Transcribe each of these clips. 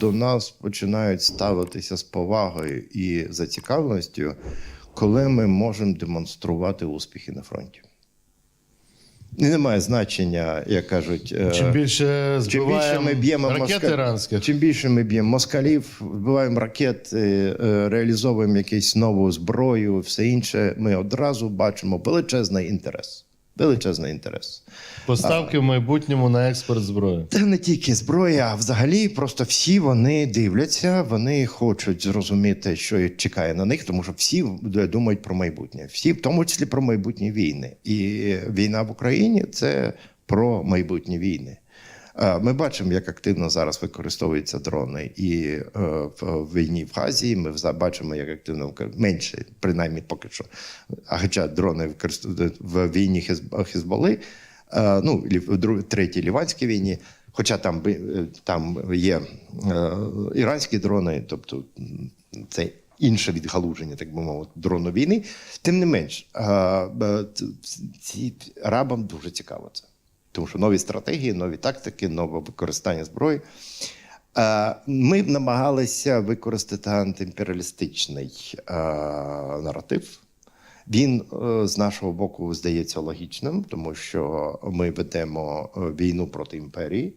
до нас починають ставитися з повагою і зацікавленістю, коли ми можемо демонструвати успіхи на фронті. І немає значення, як кажуть, е, Чим більше чим більше ми б'ємо москалів, іранських, чим більше ми б'ємо москалів, вбиваємо ракети, е, реалізовуємо якусь нову зброю, все інше, ми одразу бачимо величезний інтерес. Величезний інтерес. поставки в майбутньому на експорт зброї. Це не тільки зброя, а взагалі просто всі вони дивляться, вони хочуть зрозуміти, що чекає на них, тому що всі думають про майбутнє, всі, в тому числі про майбутні війни. І війна в Україні це про майбутні війни. Е, Ми бачимо, як активно зараз використовуються дрони і е, в війні в Газі. Ми бачимо, як активно менше, принаймні поки що. А хоча дрони використовують в війні Хезболи, е, ну третій ліванській війні. Хоча там там є іранські дрони, тобто це інше відгалуження, так би мовити, дрону війни. Тим не менш, ці арабам дуже цікаво це. Тому що нові стратегії, нові тактики, нове використання зброї. Ми намагалися використати антиімперіалістичний наратив. Він е, з нашого боку здається логічним, тому що ми ведемо е, війну проти імперії.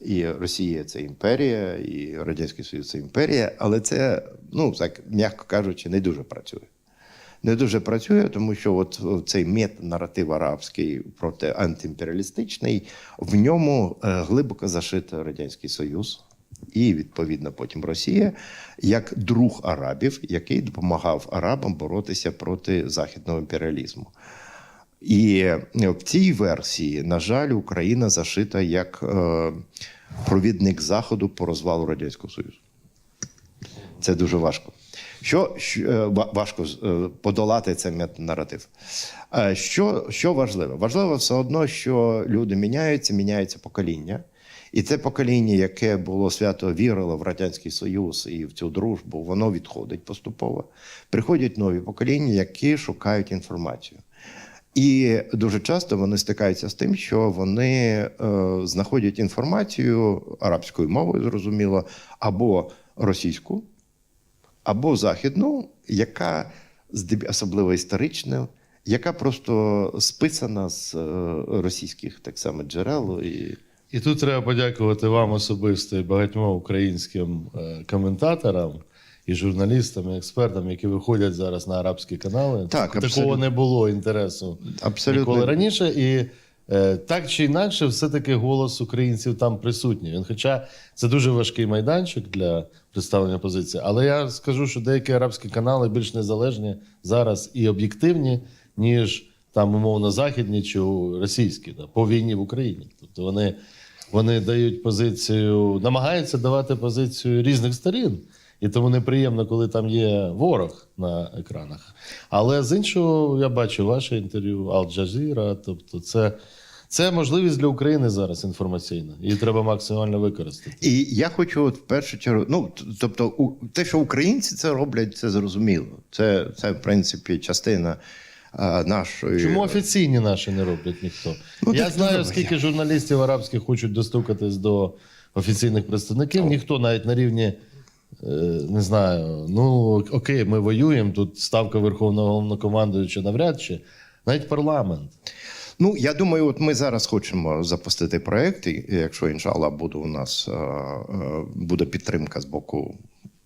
І Росія це імперія, і Радянський Союз це імперія, але це, ну так м'яко кажучи, не дуже працює. Не дуже працює, тому що от цей метанаратив арабський проти антиімперіалістичний, в ньому е, глибоко зашито Радянський Союз і відповідно потім Росія як друг арабів, який допомагав арабам боротися проти західного імперіалізму. І в цій версії, на жаль, Україна зашита як е, провідник Заходу по розвалу Радянського Союзу. Це дуже важко. Що, що е, важко е, подолати цей метанаратив? Е, Що, що важливо? Важливо все одно, що люди міняються, міняється покоління. І це покоління, яке було свято вірило в Радянський Союз і в цю дружбу, воно відходить поступово. Приходять нові покоління, які шукають інформацію. І дуже часто вони стикаються з тим, що вони е, знаходять інформацію арабською мовою, зрозуміло, або російську, або західну, яка особливо історична, яка просто списана з е, російських так само джерел. І... І тут треба подякувати вам особисто і багатьом українським е, коментаторам і журналістам, і експертам, які виходять зараз на арабські канали. Так, Такого абсолютно. не було інтересу Абсолютно. ніколи раніше. І так чи інакше, все-таки голос українців там присутній. Він, хоча це дуже важкий майданчик для представлення позиції, але я скажу, що деякі арабські канали більш незалежні зараз і об'єктивні, ніж там, умовно, західні чи російські да, по війні в Україні. Тобто вони, вони дають позицію, намагаються давати позицію різних сторін. І тому неприємно, коли там є ворог на екранах. Але з іншого, я бачу ваше інтерв'ю, Ал-Джазіра. Тобто, це, це можливість для України зараз інформаційна. Її треба максимально використати. І я хочу от в першу чергу, ну тобто, у, те, що українці це роблять, це зрозуміло. Це, це в принципі, частина а, нашої. Чому офіційні наші не роблять ніхто? Ну, я знаю, ну, скільки журналістів арабських хочуть достукатись до офіційних представників. Ніхто навіть на рівні. е, Не знаю, ну окей, ми воюємо. Тут ставка Верховного Головнокомандуюча навряд чи навіть парламент. Ну, я думаю, от ми зараз хочемо запустити проект, якщо іншалlah буде у нас е, е, буде підтримка з боку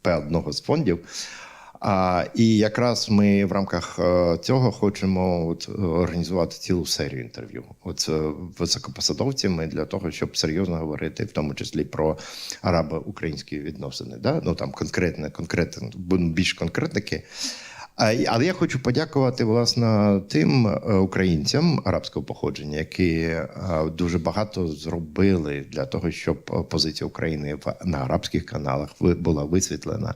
одного з фондів. А, і якраз ми в рамках е, цього хочемо от, організувати цілу серію інтерв'ю от з високопосадовцями для того, щоб серйозно говорити, в тому числі про арабо-українські відносини. Да? Ну там конкретне, конкретне, більш конкретники. Але я хочу подякувати власне тим е, українцям арабського походження, які е, дуже багато зробили для того, щоб е, позиція України в- на арабських каналах була висвітлена.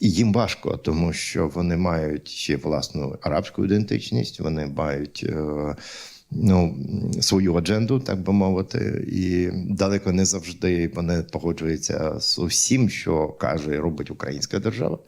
Їм важко, тому що вони мають ще власну арабську ідентичність, вони мають ну, свою адженду, так би мовити, і далеко не завжди вони погоджуються з усім, що каже робить українська держава.